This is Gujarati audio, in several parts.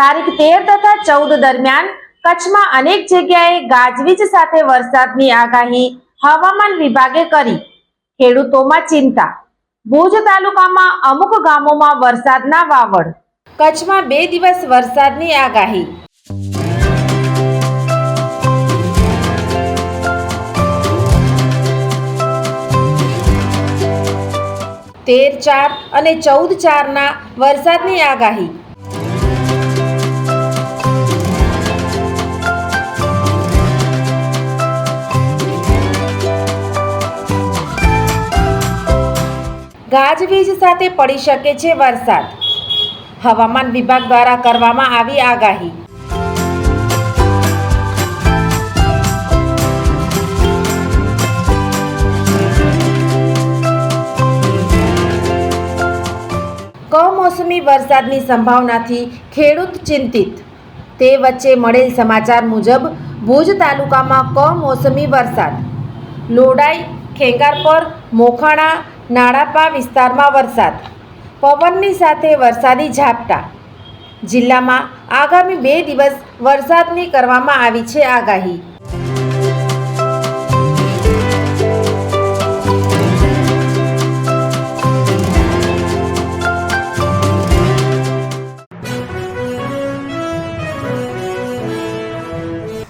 તારીખ તેર તથા ચૌદ દરમિયાન કચ્છમાં અનેક જગ્યાએ ગાજવીજ સાથે વરસાદની આગાહી હવામાન વિભાગે કરી. ખેડૂતોમાં ચિંતા. ભુજ તાલુકામાં અમુક ગામોમાં વરસાદના વાવડ. કચ્છમાં બે દિવસ વરસાદની આગાહી. તેર ચાર અને ચૌદ ચારના વરસાદની આગાહી. ગાજવીજ સાથે પડી શકે છે વરસાદ. હવામાન વિભાગ દ્વારા કરવામાં આવી આગાહી. કમોસમી વરસાદની સંભાવનાથી ખેડૂત ચિંતિત. તે વચ્ચે મળેલ સમાચાર મુજબ, ભુજ તાલુકામાં કમોસમી વરસાદ. લોડાઈ ખેંગારપર મોખાણા નાળાપા વિસ્તારમાં વરસાદ. પવનની સાથે વરસાદી ઝાપટા. જિલ્લામાં આગામી બે દિવસ વરસાદની કરવામાં આવી છે આગાહી.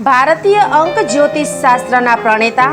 ભારતીય અંક જ્યોતિષ શાસ્ત્રના પ્રણેતા